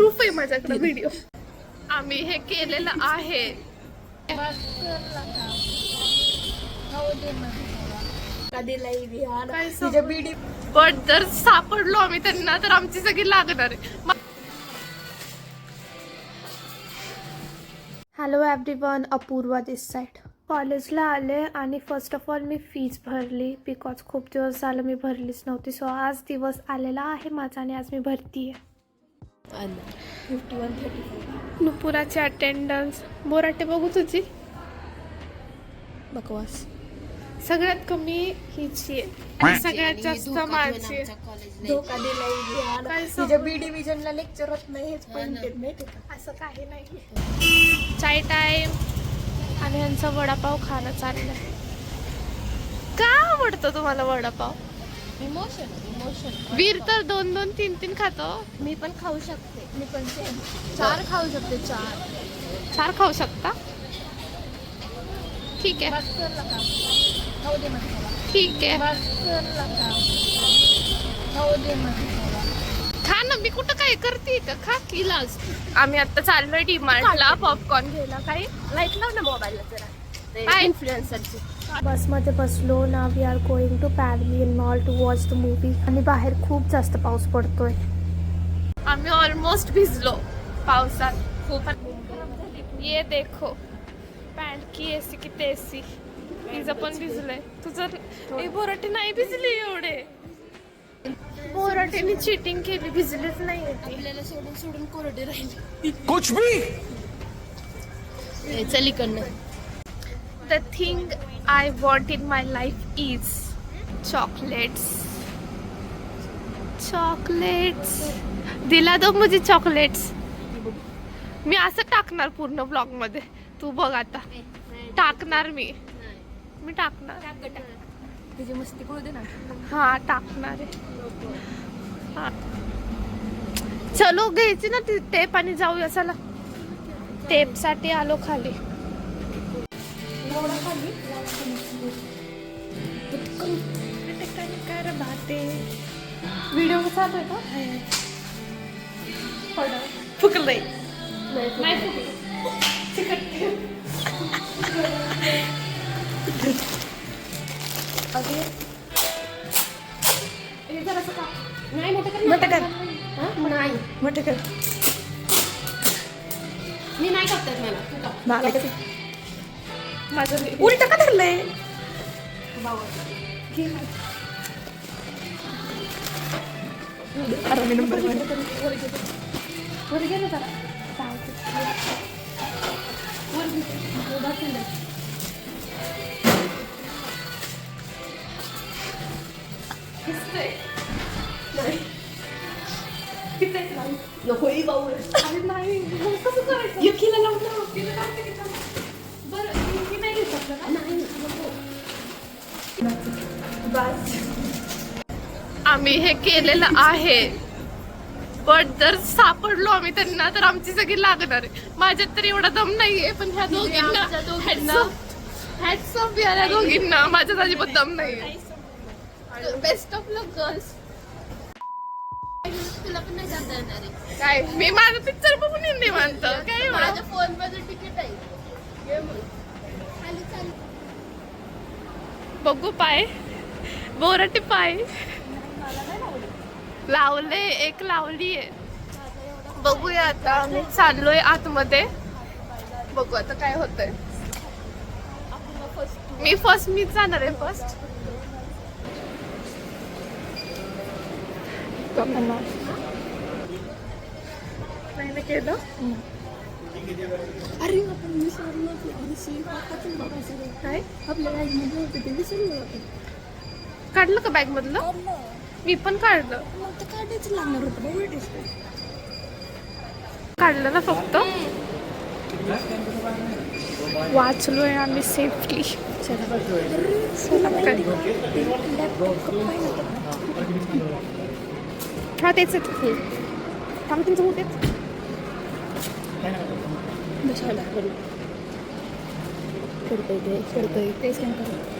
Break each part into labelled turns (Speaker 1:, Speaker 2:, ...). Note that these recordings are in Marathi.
Speaker 1: प्रूफ आहे माझ्याकडे व्हिडिओ आम्ही हे केलेलं आहे. पण जर सापडलो आम्ही त्यांना तर आमची सगळी लागणार आहे. Hello everyone Apurva this side कॉलेजला आले आणि फर्स्ट ऑफ ऑल मी फीज भरली. बिकॉज खूप दिवस झालं मी भरलीच नव्हती. सो आज दिवस आलेला आहे माझा आणि आज मी भरती आहे
Speaker 2: फिफ्टी वन थर्टी
Speaker 1: नुपुराची अटेंडन्स बोराटे बघू तुझी
Speaker 2: बकवास.
Speaker 1: सगळ्यात कमी हिची आहे. आणि सगळ्यात जास्त माझी आहे.
Speaker 2: धोका दिलाय.
Speaker 1: काय
Speaker 2: तिच्या बी डिव्हिजनला लेक्चर होत नाही हेच पॉइंट आहेत माहिती का?
Speaker 1: असं काही नाही चाय टाईम आणि यांचा वडापाव खाणं चाललंय. का आवडतो तुम्हाला वडापाव?
Speaker 2: इमोशन इमोशन
Speaker 1: वीर तर दोन दोन तीन तीन खातो.
Speaker 2: मी पण खाऊ शकते. मी पण. चार खाऊ शकते चार.
Speaker 1: चार खाऊ शकता? ठीक आहे.
Speaker 2: बस कर लका. खाऊ दे.
Speaker 1: ठीक आहे.
Speaker 2: खाऊ दे.
Speaker 1: खा ना मी कुठं काय करते का खा की लाज आम्ही आता चाललोय डिमार्टला पॉपकॉर्न घ्यायला. काही
Speaker 2: लाइट लाव ना मोबाईलला जरा?
Speaker 1: काय?
Speaker 2: इन्फ्लुएन्सरची
Speaker 1: बसमध्ये बसलो. ना we are going to pavilion mall to watch the movie आणि बाहेर खूप जास्त पाऊस पडतोय. आम्ही ऑलमोस्ट भिजलो पावसात. खूप ये देखो. पॅन्ट की एसी की तेसी तिचं पण भिजलंय. तुझं बोराटे नाही भिजली एवढे. बोराटेने चिटिंग केली. भिजलीच नाही
Speaker 2: आपल्याला सोडून सोडून कोरडे राहिले.
Speaker 3: कुछ भी!
Speaker 2: चल इकडनं.
Speaker 1: The thing I want in my life is chocolates. Chocolates. दिला दो मुझे चॉकलेट्स मी असं टाकणार पूर्ण ब्लॉगमध्ये. तू बघ आता. टाकणार मी. मी टाकणार.
Speaker 2: तुझी मस्ती करू दे ना.
Speaker 1: हा टाकणार आहे. हा. चलो घ्यायची ना ती टेप आणि जाऊया चला. टेपसाठी आलो खाली. व्हिडिओ चालू आहे का फुकलंय नाही हे का नाही मोठं कर. हा? नाही.
Speaker 2: मोठे कर.
Speaker 1: मी नाही करतात मला.
Speaker 2: मला कसं
Speaker 1: माझं.
Speaker 2: उलट का धरलंय. अरे नंबर
Speaker 1: वर ना जरा.
Speaker 2: नको बाऊ
Speaker 1: अरे नाही. कसं करायचं? आम्ही हे केलेलं आहे. पण जर सापडलो आम्ही त्यांना तर आमची सगळी लागणार आहे. माझ्यात तर एवढा दम नाहीये पण ह्या दोघींना
Speaker 2: आमच्या दोघींना.
Speaker 1: हॅट्स ऑफ या दोघींना माझ्यात अजिबात दम नाहीये. बेस्ट ऑफ लक गर्ल्स
Speaker 2: तुला पण नाही जाता येणार आहे.
Speaker 1: काय मी माझं पिक्चर बघून येईन निवांत. काय एवढं?
Speaker 2: माझ्या फोनमध्ये तिकीट आहे
Speaker 1: बघू पाय. बोराटे पाय. लावले एक लावली आहे. बघूया आता आम्ही चाललोय आतमध्ये. बघू आता काय होतंय. मी फर्स्ट मीच जाणार आहे फर्स्ट केलं?
Speaker 2: अरे आपण विसरलो
Speaker 1: काय? काढलं का बॅग मधलं? मी पण काढलं.
Speaker 2: मग काढायचं लागणार होतं
Speaker 1: काढलं ना फक्त. वाचलोय आम्ही सेफली हा तेच थांब तुमचं कुठे
Speaker 2: करतोय ते करतोय. ते स्कॅन कर.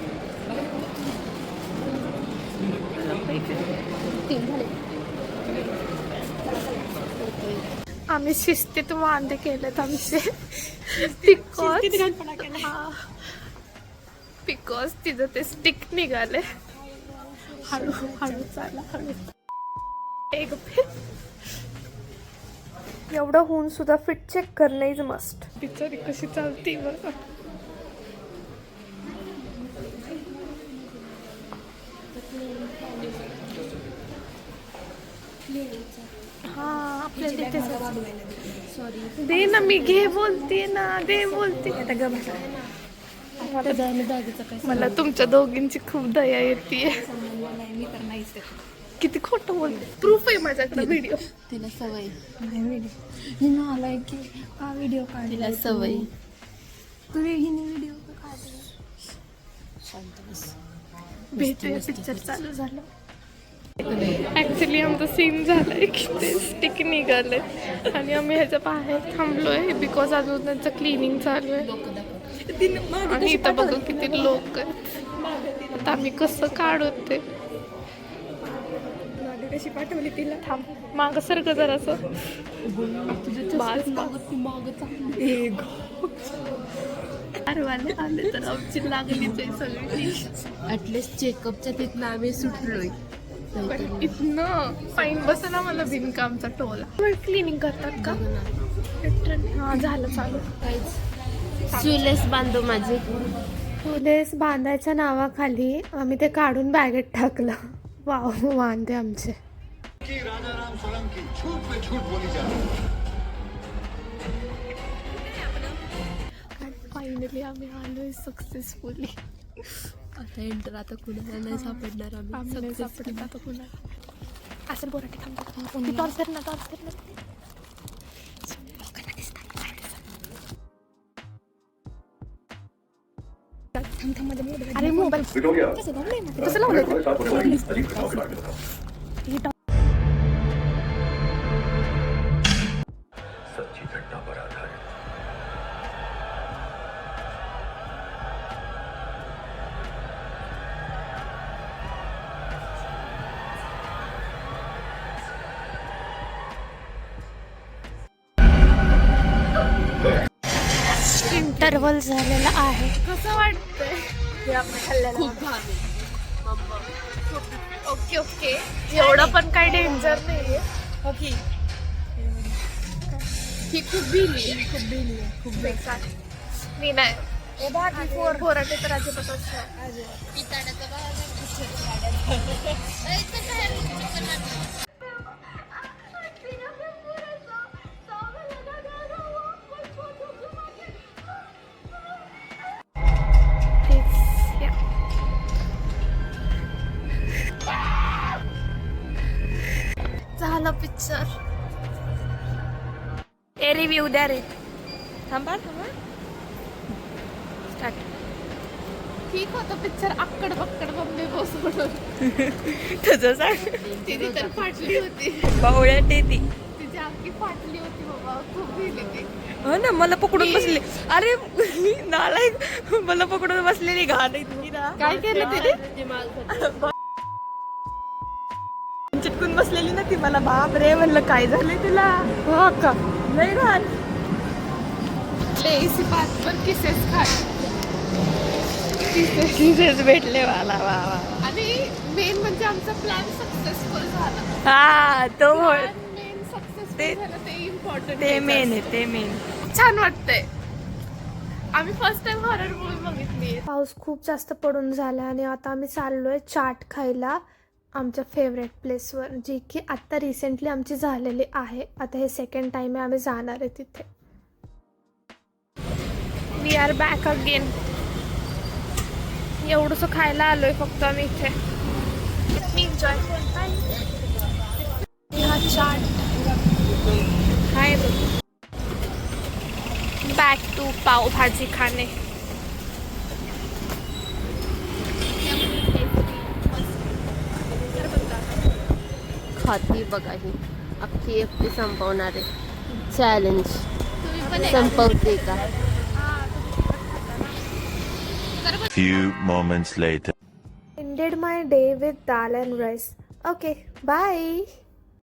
Speaker 2: तीन झाले.
Speaker 1: आम्ही शिस्तीत वांदे केलेत आमचे. बिकॉज बिकॉज तिचं ते स्टिक निघाले. हळू हळू चाला हळू. एक एवढं होऊन सुद्धा फिट चेक करणं इज मस्ट बिचारी कशी चालती बघा हा आपल्याला इथे
Speaker 2: सॉरी
Speaker 1: दे ना मी घे बोलते ना दे बोलते. आता ग. मला- तुमच्या दोघींची खूप दया येते
Speaker 2: मी तर नाहीच.
Speaker 1: किती खोटं बोलते. प्रूफ आहे माझ्याकडे व्हिडिओ
Speaker 2: तिला सवय.
Speaker 3: नाही व्हिडिओ हिनं आलाय की हा व्हिडिओ काढला
Speaker 2: तिला सवय.
Speaker 3: तू हिने व्हिडिओ काढला?
Speaker 2: शांत बस
Speaker 1: भेटूया पिक्चर चालू झालं. ऍक्च्युली आमचं सीन झालंय की ते स्टिक निघाले. आणि आम्ही ह्याच्या बाहेर थांबलोय बिकॉज अजून त्यांचं क्लिनिंग चालू आहे. आणि इथं बघा किती लोक आहेत. आता आम्ही कसं काढू ते.
Speaker 3: कशी पाठवली तिला?
Speaker 1: थांब. माग सारखं जरासं. आले तर आमची लागलीच आहे सगळी.
Speaker 2: ऍटलिस्ट चेकअपच्या तिथनं आम्ही सुटलोय.
Speaker 1: पण इथनं फाईन बसना मला बिनकामचा टोला. क्लिनिंग करतात का? हा झालं चालू.
Speaker 2: सुलेस बांधव माझे.
Speaker 1: पोलीस बांधायच्या नावाखाली आम्ही ते काढून बॅगेत टाकलं. वाव वांदे आमचे.
Speaker 4: की राजा राम सोलंकी झूठ पे झूठ बोली जा रही
Speaker 1: फायनली आम्ही आलोय सक्सेसफुली
Speaker 2: आता एंटर आता कुणाला नाही सापडणार आम्ही.
Speaker 1: आम्ही नाही
Speaker 2: Successfully.
Speaker 1: सापडत आता पुन्हा असं बोरा ठिकाण टॉर्च कर ना टॉर्च कर ना अरे मोबाईल कसं लावलंय ते? हे टॉर्च इंटरवल झालेला आहे. कसं वाटतंय?
Speaker 2: खूप
Speaker 1: ओके ओके. एवढं पण काही डेंजर नाहीये. ओके.
Speaker 2: ही खूप भिली
Speaker 1: खूप भिली आहे खूप बेकार मी नाही. फोर फोराटे तर नाही. पिक्चर ए रिव्ह्यू द्या रे. थांबा थांबा. स्टार्ट ठीक होतं पिक्चर आक्कड बक्कड बंबे बसवून
Speaker 3: तुझं सांग.
Speaker 1: तिने तर फाटली होती.
Speaker 3: बावळ्या टेती.
Speaker 1: तिची अख्खी फाटली होती बाबा खूप गेली ती.
Speaker 3: हो ना मला पकडून बसले. अरे मी नालायक मला पकडून बसलेली. घाण ना.
Speaker 1: काय केलं तिने?
Speaker 3: मला बाप रे म्हणलं काय झालंय तुला?
Speaker 1: हो का?
Speaker 3: लय घाण
Speaker 1: इसी बात पर किसेस खाय.
Speaker 3: तिथेच भेटले मला वा वा.
Speaker 1: आणि मेन म्हणजे आमचा प्लॅन सक्सेसफुल झाला.
Speaker 3: हा तो
Speaker 1: मेन सक्सेसफुल झालं ते इम्पॉर्टंट
Speaker 3: ते मेन आहे ते मेन
Speaker 1: छान वाटतंय. आम्ही फर्स्ट टाइम हॉरर मूवी बघितली. पाऊस खूप जास्त पडून झाला आणि आता आम्ही चाललोय चाट खायला. आमच्या फेवरेट प्लेसवर जी की आत्ता रिसेंटली आमची झालेली आहे. आता हे सेकंड टाइम आहे आम्ही जाणार आहे तिथे. वी आर बॅक अगेन एवढंसं खायला आलो आहे फक्त आम्ही इथे. मी एन्जॉय हा chaat hi back to pav भाजी
Speaker 2: खाती बघा ही अख्खी एकटी संपवणार आहे चॅलेंज संपवते का
Speaker 5: Few moments later.
Speaker 1: ended my day with dal and rice. Okay, bye.